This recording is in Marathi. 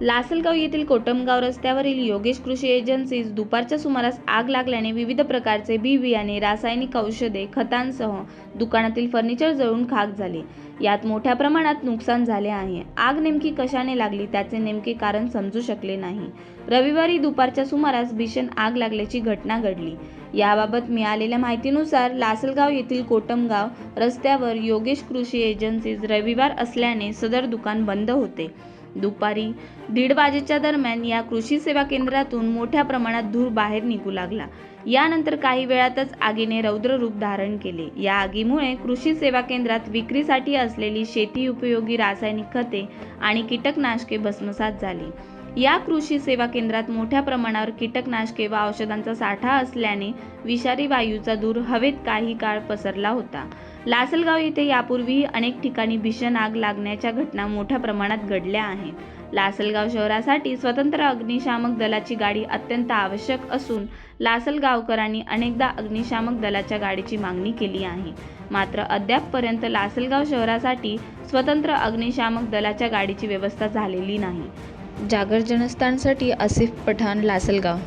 लासलगाव येथील कोटमगाव रस्त्यावरील योगेश कृषी एजन्सीज दुपारच्या सुमारास आग लागल्याने विविध प्रकारचे बी बियाणे रासायनिक औषधे खतांसह दुकानातील फर्निचर जळून खाक झाले. यात मोठ्या प्रमाणात नुकसान झाले आहे. आग नेमकी कशाने लागली त्याचे नेमके कारण समजू शकले नाही. रविवारी दुपारच्या सुमारास भीषण आग लागल्याची घटना घडली. याबाबत मिळालेल्या माहितीनुसार लासलगाव येथील कोटमगाव रस्त्यावर योगेश कृषी एजन्सीज रविवार असल्याने सदर दुकान बंद होते. दुपारी दीड वाजेच्या दरम्यान या कृषी सेवा केंद्रातून मोठ्या प्रमाणात धूर बाहेर निघू लागला. यानंतर काही वेळातच आगीने रौद्र रूप धारण केले. या आगीमुळे कृषी सेवा केंद्रात विक्रीसाठी असलेली शेती उपयोगी रासायनिक खते आणि कीटकनाशके भस्मसात झाली. या कृषी सेवा केंद्रात मोठ्या प्रमाणावर कीटकनाशके व औषधांचा साठा असल्याने विषारी वायूचा धूर हवेत काही काळ पसरला होता. लासलगाव येथे यापूर्वीही अनेक ठिकाणी भीषण आग लागण्याच्या घटना मोठ्या प्रमाणात घडल्या आहेत. लासलगाव शहरासाठी स्वतंत्र अग्निशामक दलाची गाडी अत्यंत आवश्यक असून लासलगावकरांनी अनेकदा अग्निशामक दलाच्या गाडीची मागणी केली आहे. मात्र अद्यापपर्यंत लासलगाव शहरासाठी स्वतंत्र अग्निशामक दलाच्या गाडीची व्यवस्था झालेली नाही. जागर जनस्थानसाठी आसिफ पठाण लासलगाव